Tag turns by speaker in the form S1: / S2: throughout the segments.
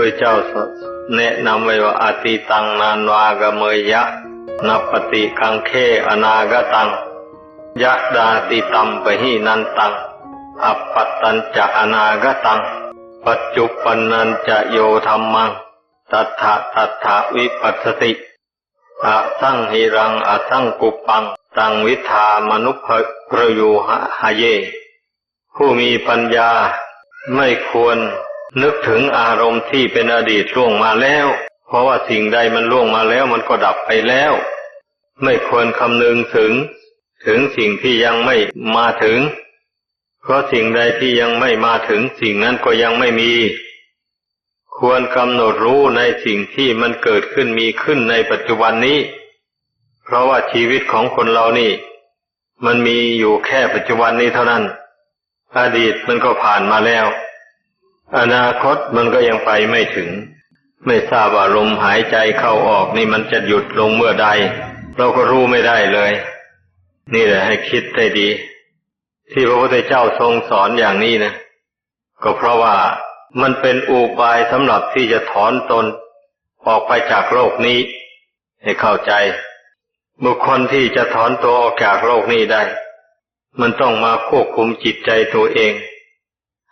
S1: ระเจ้าแนะนำไว้ว่าอาติตังนานวากเมยยะนับปติกังเคอนาคตังยะดาติตัมปะหินันตัง อัปปัตตัญจะอนาคตัง ปัจจุปันนันจะโยธรรมัง ตัทธะตัทธะวิปัสสติอะสังหิรังอะสังกุปปัง ตังวิธามนุภกรยูหะเย ผู้มีปัญญาไม่ควร นึกถึงอารมณ์ที่เป็นอดีตล่วงมาแล้ว เพราะว่าสิ่งใดมันล่วงมาแล้วมันก็ดับไปแล้ว ไม่ควรคำนึงถึง ถึงสิ่งที่ยังไม่มาถึง เพราะสิ่งใดที่ยังไม่มาถึงสิ่งนั้นก็ยังไม่มี ควรกำหนดรู้ในสิ่งที่มันเกิดขึ้นมีขึ้นในปัจจุบันนี้ เพราะว่าชีวิตของคนเรานี่ มันมีอยู่แค่ปัจจุบันนี้เท่านั้น อดีตมันก็ผ่านมาแล้ว อนาคตมันก็ยังไปไม่ถึง ไม่ทราบว่าลมหายใจเข้าออกนี่มันจะหยุดลงเมื่อใด เราก็รู้ไม่ได้เลย นี่แหละให้คิดให้ดี ที่พระพุทธเจ้าทรงสอนอย่างนี้นะก็เพราะว่ามันเป็นอุบายสำหรับที่จะถอนตน ออกไปจากโลกนี้ ให้เข้าใจ บุคคลที่จะถอนตัวออกจากโลกนี้ได้ มันต้องมาควบคุมจิตใจตัวเอง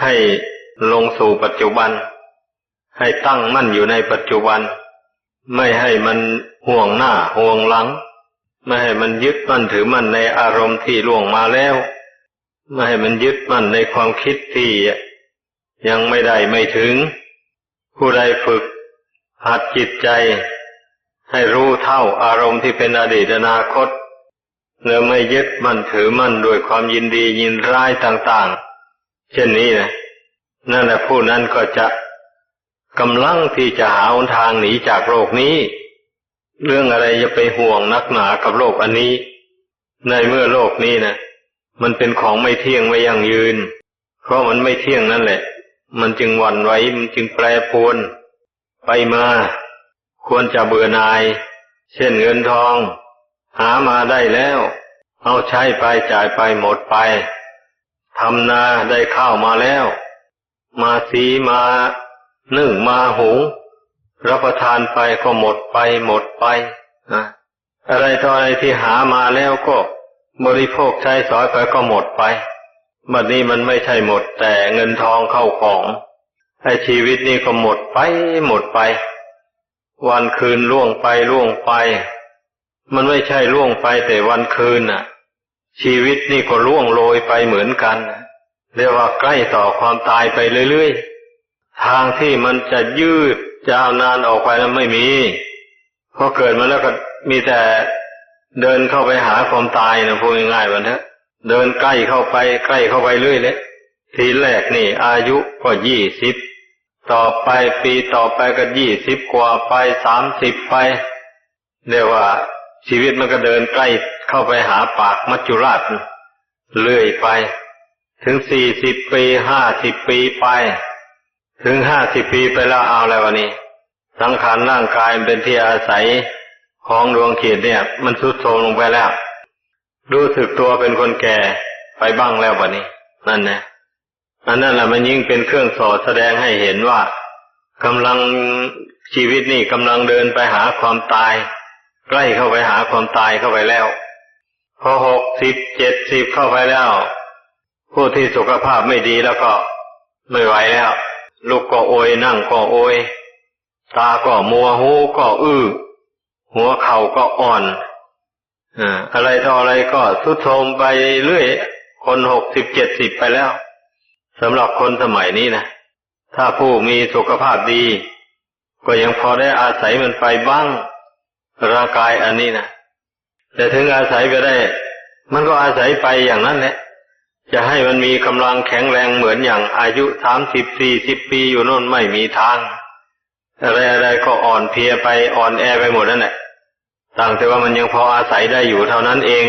S1: ให้ ลงสู่ปัจจุบัน ให้ตั้งมั่นอยู่ในปัจจุบัน ไม่ให้มันห่วงหน้าห่วงหลัง ไม่ให้มันยึดมั่นถือมั่นในอารมณ์ที่ล่วงมาแล้ว ไม่ให้มันยึดมั่นในความคิดที่ยังไม่ได้ไม่ถึง ผู้ใดฝึกหัดจิตใจ ให้รู้เท่าอารมณ์ที่เป็นอดีตอนาคตแล้วไม่ยึดมั่นถือมั่นด้วยความยินดียินร้ายต่าง ๆ เช่นนี้นะ นั่นแหละผู้นั้นก็จะกำลังที่จะหาหนทางหนีจากโลกนี้ เรื่องอะไรจะไปห่วงนักหนากับโลกอันนี้ ในเมื่อโลกนี้นะมันเป็นของไม่เที่ยงไม่ยั่งยืน เพราะมันไม่เที่ยงนั่นแหละ มันจึงหวั่นไหวมันจึงแปรปรวนไปมาควรจะเบื่อหน่าย เช่นเงินทอง หามาได้แล้ว เอาใช้ไปจ่ายไปหมดไปทำนาได้ข้าวมาแล้ว มาสีมานึ่งมาหุงรับประทานไปก็หมดไปหมดไปอะอะไรต่ออะไรที่หามาแล้วก็บริโภคใช้สอยไปก็หมดไปบัดนี้มันไม่ใช่หมดแต่เงินทองเข้าของไอ้ชีวิตนี้ก็หมดไปหมดไป วันคืนล่วงไปล่วงไป มันไม่ใช่ล่วงไปแต่วันคืนน่ะ ชีวิตนี่ก็ล่วงโรยไปเหมือนกัน เรียกว่าใกล้ต่อความตายไปเรื่อยๆ ทางที่มันจะยืดยาวนานออกไปนั้นไม่มีพอเกิดมาแล้วก็มีแต่เดินเข้าไปหาความตายนะพูดง่ายๆวันนี้เดินใกล้เข้าไปใกล้เข้าไปเรื่อยเลยทีแรกนี่ อายุก็ยี่สิบต่อไปปีต่อไปก็ยี่สิบกว่าไปสามสิบไปเรียกว่า ชีวิตมันก็เดินใกล้เข้าไปหาปากมัจจุราชเรื่อยไป ถึงสี่สิบปีห้าสิบปีไป ถึงห้าสิบปีไปแล้วเอาอะไรวะนี่สังขารร่างกายเป็นที่อาศัยของดวงขีดเนี่ย มันสุดโทรมลงไปแล้ว รู้สึกตัวเป็นคนแก่ไปบ้างแล้ววะนี้นั่นนะอันนั้นแหละมันยิ่งเป็นเครื่องสอดแสดงให้เห็นว่ากำลังชีวิตนี่กำลังเดินไปหาความตาย ใกล้เข้าไปหาความตายเข้าไปแล้ว พอหกสิบเจ็ดสิบเข้าไปแล้ว ผู้ที่สุขภาพไม่ดีแล้วก็ไม่ไหวแล้วลูกก็โอยนั่งก็โอยตาก็มัวหูก็อื้อ หัวเข่าก็อ่อนอะไรต่ออะไรก็ทุดโทมไปเรื่อย คนหกสิบเจ็ดสิบไปแล้วสำหรับคนสมัยนี้นะถ้าผู้มีสุขภาพดี ก็ยังพอได้อาศัยมันไปบ้าง ร่างกายอันนี้นะแต่ถึงอาศัยไปได้ มันก็อาศัยไปอย่างนั้นแหละ จะให้มันมีกำลังแข็งแรงเหมือนอย่างอายุสามสิบสี่สิบปีอยู่น่นไม่มีทาง อะไรอะไรก็อ่อนเพลียไปอ่อนแอไปหมดนั่นแหละต่างแต่ว่ามันยังพออาศัยได้อยู่เท่านั้นเอง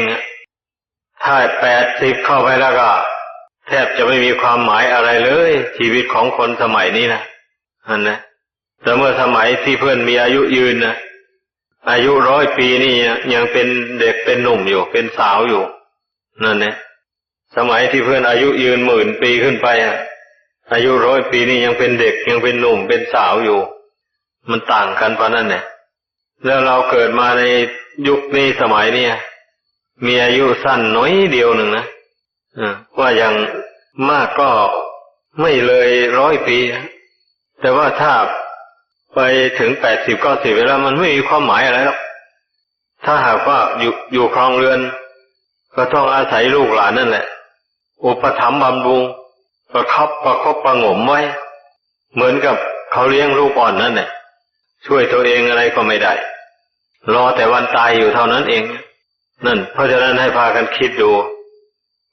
S1: ถ้าแปดสิบเข้าไปแล้วก็ แทบจะไม่มีความหมายอะไรเลย ชีวิตของคนสมัยนี้นะอันนะแต่เมื่อสมัยที่เพื่อนมีอายุยืนนะอายุร้อยปีนี่ยังเป็นเด็กเป็นหนุ่มอยู่ เป็นสาวอยู่นั่นเนี่ย สมัยที่เพื่อนอายุยืนหมื่นปีขึ้นไปอะอายุร้อยปีนี่ยังเป็นเด็กยังเป็นหนุ่มเป็นสาวอยู่ มันต่างกันปะนั่นเนี่ยแล้วเราเกิดมาในยุคนี้สมัยเนี้ยมีอายุสั้นน้อยเดียวหนึ่งนะอ่าว่าอย่างมากก็ไม่เลยร้อยปี แต่ว่าถ้าไปถึงแปดสิบเก้าสิบเวลามันไม่มีความหมายอะไรหรอกถ้าหากว่าอยู่อยู่ครองเรือน ก็ต้องอาศัยลูกหลานนั่นแหละ อุปถัมภ์บำรุง ประคับประคบประงมไว้ เหมือนกับเขาเลี้ยงลูกอ่อนนั่นแหละช่วยตัวเองอะไรก็ไม่ได้ รอแต่วันตายอยู่เท่านั้นเอง นั่น เพราะฉะนั้นให้พากันคิดดู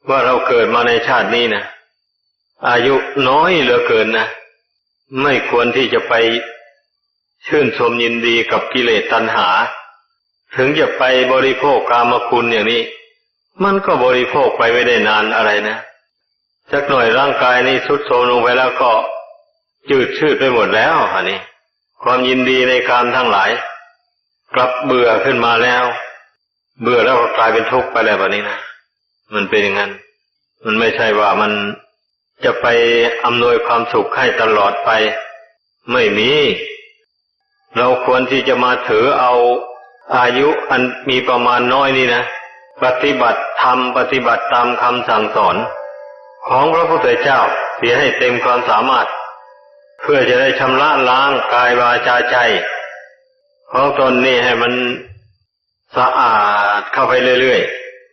S1: ว่าเราเกิดมาในชาตินี้นะอายุน้อยเหลือเกินนะไม่ควรที่จะไปชื่นชมยินดีกับกิเลสตัณหา ถึงจะไปบริโภคกามคุณอย่างนี้ มันก็บริโภคไปไม่ได้นานอะไรนะสักหน่อยร่างกายนี้ทรุดโทรมลงไปแล้วก็จืดชืดไปหมดแล้วอันนี้ ความยินดีในการทั้งหลาย กลับเบื่อขึ้นมาแล้ว เบื่อแล้วก็กลายเป็นทุกข์ไปแล้วแบบนี้นะมันเป็นอย่างนั้น มันไม่ใช่ว่ามันจะไปอำนวยความสุขให้ตลอดไป ไม่มี เราควรที่จะมาถือเอาอายุอันมีประมาณน้อยนี่นะ ปฏิบัติธรรมปฏิบัติตามคำสั่งสอน ของพระพุทธเจ้าเสียให้เต็มความสามารถ เพื่อจะได้ชำระล้างกายวาจาใจของตนนี่ให้มันสะอาดเข้าไปเรื่อย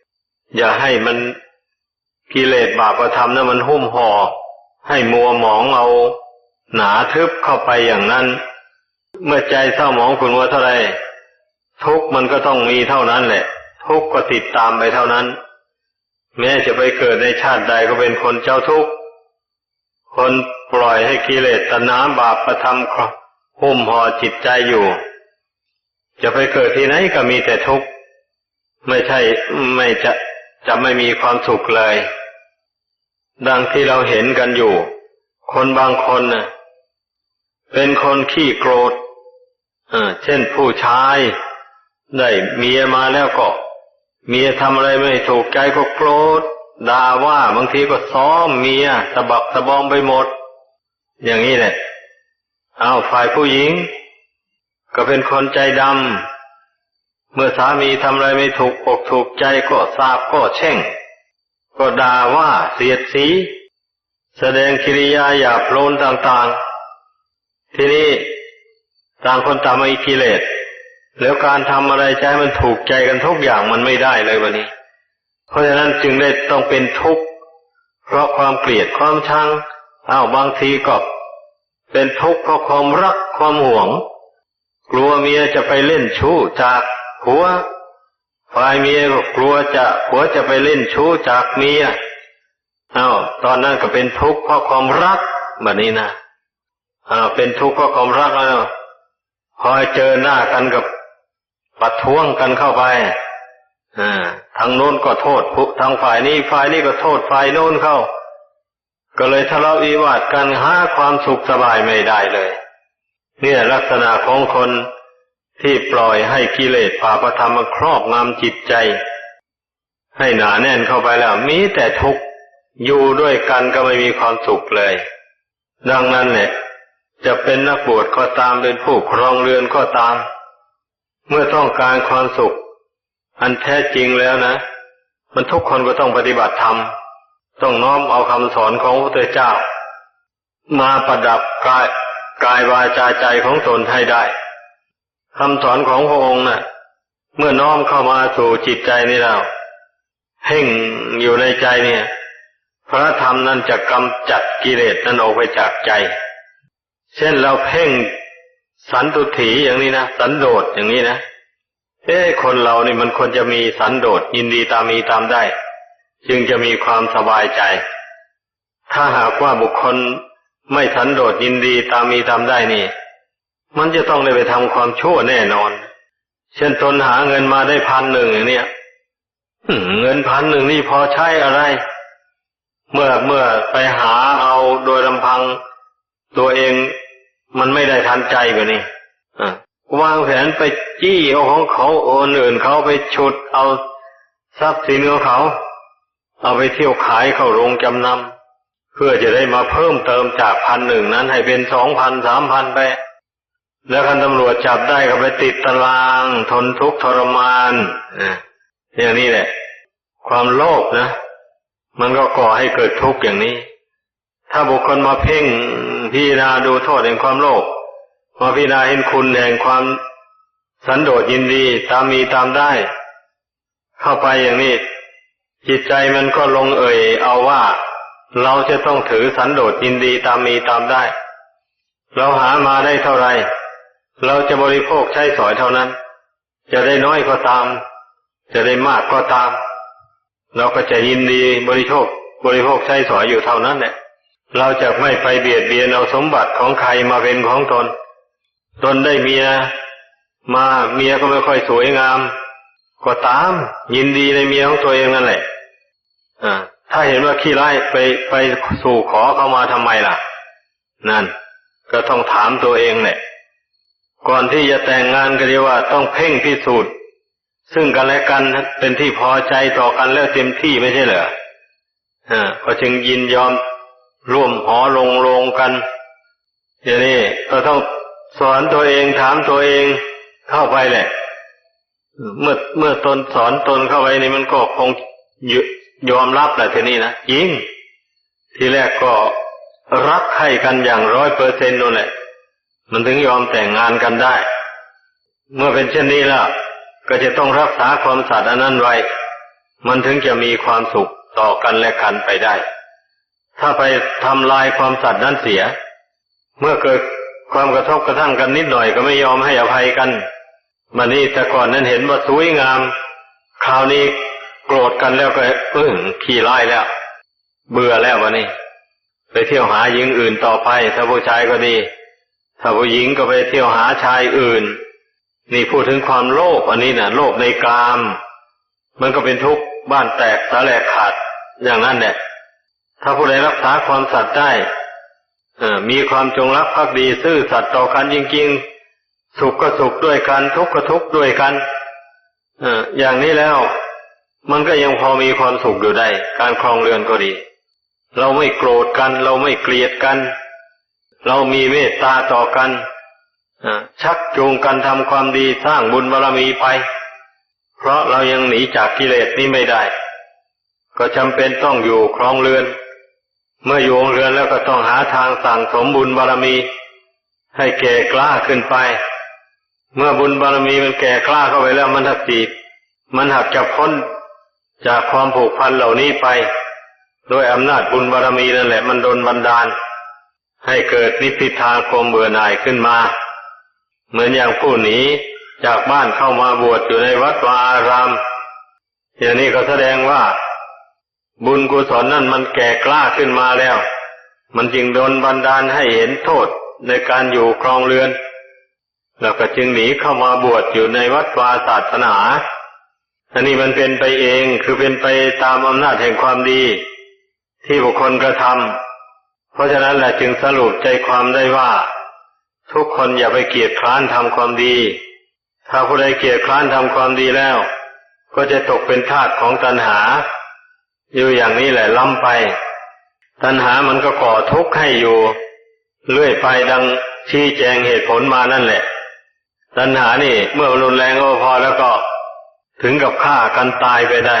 S1: ๆ อย่าให้มันกิเลสบาปธรรมนั้นมันหุ้มห่อให้มัวหมองเอาหนาทึบเข้าไปอย่างนั้น เมื่อใจเศร้าหมองขุ่นมัวเท่าไรทุกมันก็ต้องมีเท่านั้นแหละ ทุกข์ก็ติดตามไปเท่านั้น แม้จะไปเกิดในชาติใดก็เป็นคนเจ้าทุกข์ คนปล่อยให้กิเลสตัณหาบาปประทำหุ้มห่อจิตใจอยู่ จะไปเกิดที่ไหนก็มีแต่ทุกข์ไม่ใช่ไม่จะจะไม่มีความสุขเลย ดังที่เราเห็นกันอยู่ คนบางคนน่ะ เป็นคนขี้โกรธเช่นผู้ชาย ได้เมียมาแล้วก็ เมียทำอะไรไม่ถูกใจก็โกรธด่าว่าบางทีก็ซ้อมเมียตะบักตะบอมไปหมด อย่างนี้แหละเอาฝ่ายผู้หญิง ก็เป็นคนใจดำเมื่อสามีทำอะไรไม่ถูกอกถูกใจก็ทราบก็แช่ง ก็ด่าว่าเสียดสี แสดงกิริยาหยาบโลนต่างๆ ทีนี้ต่างคนต่างมีกิเลส แล้วการทำอะไรใจมันถูกใจกันทุกอย่างมันไม่ได้เลยวันนี้ เพราะฉะนั้นจึงได้ต้องเป็นทุกข์เพราะความเกลียดความชังอ้าวบางทีก็เป็นทุกข์เพราะความรักความหวง กลัวเมียจะไปเล่นชู้จากผัวฝ่ายเมียก็กลัวจะผัวจะไปเล่นชู้จากเมียอ้าวตอนนั้นก็เป็นทุกข์เพราะความรักแบบนี้นะอ้าวเป็นทุกข์เพราะความรักแล้วพอเจอหน้ากันกับ ประท้วงกันเข้าไปทางโน้นก็โทษทางฝ่ายนี้ฝ่ายนี้ก็โทษฝ่ายโน้นเข้า ก็เลยทะเลาะวิวาทกันหาความสุขสบายไม่ได้เลย เนี่ยลักษณะของคนที่ปล่อยให้กิเลสป่าประธรรมครอบงำจิตใจ ให้หนาแน่นเข้าไปแล้ว มีแต่ทุกข์อยู่ด้วยกันก็ไม่มีความสุขเลย ดังนั้นเนี่ยจะเป็นนักบวชก็ตามเป็นผู้ครองเรือนก็ตาม เมื่อต้องการความสุข อันแท้จริงแล้วนะ มันทุกคนก็ต้องปฏิบัติธรรม ต้องน้อมเอาคำสอนของพระพุทธเจ้า มาประดับกายกายวาจาใจของตนให้ได้คำสอนของพระองค์นะ่ะ เมื่อน้อมเข้ามาสู่จิตใจนี่แล้วเพ่งอยู่ในใจเนี่ย พระธรรมนั้นจะกำจัดกิเลสนั้นออกไปจากใจ เช่นเราเพ่ง สันตุถีอย่างนี้นะสันโดษอย่างนี้นะเอ้คนเรานี่มันควรจะมีสันโดษยินดีตามมีตามได้ จึงจะมีความสบายใจ ถ้าหากว่าบุคคลไม่สันโดษยินดีตามมีตามได้นี่ มันจะต้องได้ไปทำความชั่วแน่นอน เช่นตนหาเงินมาได้พันหนึ่งอย่างเนี้ยเงินพันหนึ่งนี่พอใช้อะไร เมื่อเมื่อไปหาเอาโดยลำพังตัวเอง มันไม่ได้ทันใจแบบนี้วางแผนไปจี้เอาของเขาโอนอื่นเขาไปฉุดเอาทรัพย์สินของเขา เอาไปเที่ยวขายเข้าโรงจำนำเพื่อจะได้มาเพิ่มเติมจากพันหนึ่งนั้นให้เป็นสองพันสามพันไป แล้วคันตำรวจจับได้ก็ไปติดตาราง ทนทุกข์ทรมานอย่างนี้แหละ ความโลภนะ มันก็ก่อให้เกิดทุกข์อย่างนี้ ถ้าบุคคลมาเพ่ง พิจารณาดูโทษแห่งความโลภมาพิจารณาเห็นคุณแห่งความสันโดษยินดีตามมีตามได้ เข้าไปอย่างนี้ จิตใจมันก็ลงเอ่ยเอาว่า เราจะต้องถือสันโดษยินดีตามมีตามได้ เราหามาได้เท่าไหร่เราจะบริโภคใช้สอยเท่านั้น จะได้น้อยก็ตาม จะได้มากก็ตาม เราก็จะยินดีบริโภคบริโภคใช้สอยอยู่เท่านั้นแหละ เราจะไม่ไปเบียดเบียนเอาสมบัติของใครมาเป็นของตน ตนได้เมียมาเมียก็ไม่ค่อยสวยงาม ก็ตาม ยินดีในเมียของตัวเองนั่นแหละอ่าถ้าเห็นว่าขี้ไล่ไปไปสู่ขอเข้ามาทำไมล่ะ นั่น ก็ต้องถามตัวเองแหละก่อนที่จะแต่งงานก็เรียกว่าต้องเพ่งพิสูจน์ ซึ่งกันและกันเป็นที่พอใจต่อกันแล้วเต็มที่ไม่ใช่เหรออ่าก็จึงยินยอม ร่วมหอลงโรงกันอย่างนี้ก็ต้องสอนตัวเองถามตัวเองเข้าไปแหละ เมื่อเมื่อตนสอนตนเข้าไปนี่มันก็คงยอมรับแหละทีนี้นะจริงทีแรกก็รักใครกันอย่างร้อยเปอร์เซ็นต์นั่นแหละ มันถึงยอมแต่งงานกันได้ เมื่อเป็นเช่นนี้แล้วก็จะต้องรักษาความสัตย์อันนั้นไว้ มันถึงจะมีความสุขต่อกันและกันไปได้ ถ้าไปทำลายความสัตย์นั้นเสีย เมื่อเกิดความกระทบกระทั่งกันนิดหน่อยก็ไม่ยอมให้อภัยกันมานี่แต่ก่อนนั้นเห็นว่าสวยงาม คราวนี้โกรธกันแล้วก็เออขี้ไล่แล้ว เบื่อแล้ววะนี่ไปเที่ยวหาหญิงอื่นต่อไป ถ้าผู้ชายก็ดี ถ้าผู้หญิงก็ไปเที่ยวหาชายอื่น นี่พูดถึงความโลภอันนี้นะ่ะ โลภในกาม มันก็เป็นทุกข์บ้านแตกสาแหลกขาดอย่างนั้นแหละ ถ้าผู้ใดรักษาความสัตย์ได้มีความจงรักภักดีซื่อสัตย์ต่อกันจริงๆ สุขก็สุขด้วยกัน ทุกข์ก็ทุกข์ด้วยกันอย่างนี้แล้ว มันก็ยังพอมีความสุขอยู่ได้ การครองเรือนก็ดี เราไม่โกรธกัน เราไม่เกลียดกัน เรามีเมตตาต่อกันชักจูงกันทำความดีสร้างบุญบารรมีไป เพราะเรายังหนีจากกิเลสนี้ไม่ได้ ก็จำเป็นต้องอยู่ครองเรือน เมื่ออยู่เรือนแล้วก็ต้องหาทางสั่งสมบุญบารมี ให้แก่กล้าขึ้นไป เมื่อบุญบารมีมันแก่กล้าเข้าไปแล้วมันหักจีบมันหักจะพ้นจากความผูกพันเหล่านี้ไป โดยอำนาจบุญบารมีนั่นแหละมันโดนบันดาล ให้เกิดนิพพิทาความเบื่อหน่ายขึ้นมา เหมือนอย่างผู้หนีจากบ้านเข้ามาบวชอยู่ในวัดวาอาราม อย่างนี้ก็แสดงว่า บุญกุศลนั่นมันแก่กล้าขึ้นมาแล้ว มันจึงโดนบันดาลให้เห็นโทษในการอยู่ครองเรือน แล้วก็จึงหนีเข้ามาบวชอยู่ในวัดวาศาสนาอันนี้มันเป็นไปเองคือเป็นไปตามอำนาจแห่งความดี ที่บุคคลกระทำเพราะฉะนั้นแหละจึงสรุปใจความได้ว่า ทุกคนอย่าไปเกียดคร้านทำความดี ถ้าผู้ใดเกียดคร้านทำความดีแล้ว ก็จะตกเป็นทาสของตัณหา อยู่อย่างนี้แหละล้ำไป ตัณหามันก็ก่อทุกข์ให้อยู่ เรื่อยไปดังชี้แจงเหตุผลมานั่นแหละ ตัณหานี่ เมื่อรุนแรงก็พอแล้วก็ถึงกับฆ่ากันตายไปได้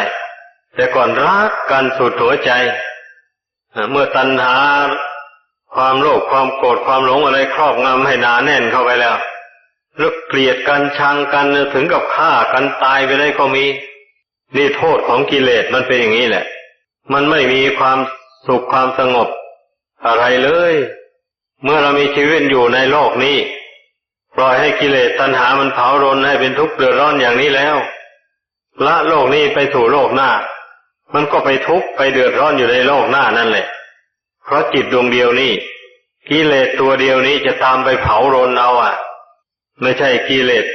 S1: แต่ก่อนรักกันสุดหัวใจ เมื่อตัณหาความโลภความโกรธความหลงอะไรครอบงำให้หนาแน่นเข้าไปแล้วรึกเกลียดกันชังกันถึงกับฆ่ากันตายไปได้ก็มี นี่โทษของกิเลสมันเป็นอย่างนี้แหละ มันไม่มีความสุขความสงบ อะไรเลย เมื่อเรามีชีวิตอยู่ในโลกนี้ ปล่อยให้กิเลสตัณหามันเผารนให้เป็นทุกข์เดือดร้อนอย่างนี้แล้ว ละโลกนี้ไปสู่โลกหน้า มันก็ไปทุกข์ไปเดือดร้อนอยู่ในโลกหน้านั่นแหละ เพราะจิตดวงเดียวนี้กิเลสตัวเดียวนี้จะตามไปเผารนเอาอะ ไม่ใช่กิเลส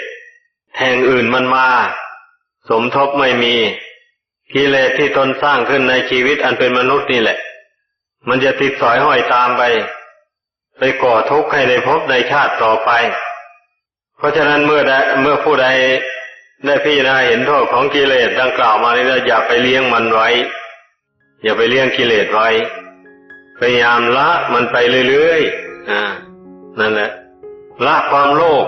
S1: แทงอื่นมันมา สมทบไม่มี กิเลสที่ตนสร้างขึ้นในชีวิตอันเป็นมนุษย์นี่แหละ มันจะติดสอยห้อยตามไป ไปก่อทุกข์ให้ในภพในชาติต่อไป เพราะฉะนั้นเมื่อใดเมื่อผู้ใดได้พิจารณาเห็นโทษของกิเลสดังกล่าวมานี้แล้วอย่าไปเลี้ยงมันไว้ อย่าไปเลี้ยงกิเลสไว้ พยายามละมันไปเรื่อยๆอ่านั่นแหละละความโลภ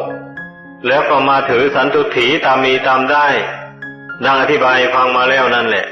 S1: แล้วก็มาถือสันตุถีตามมีตามได้ ดังอธิบายฟังมาแล้วนั่นแหละ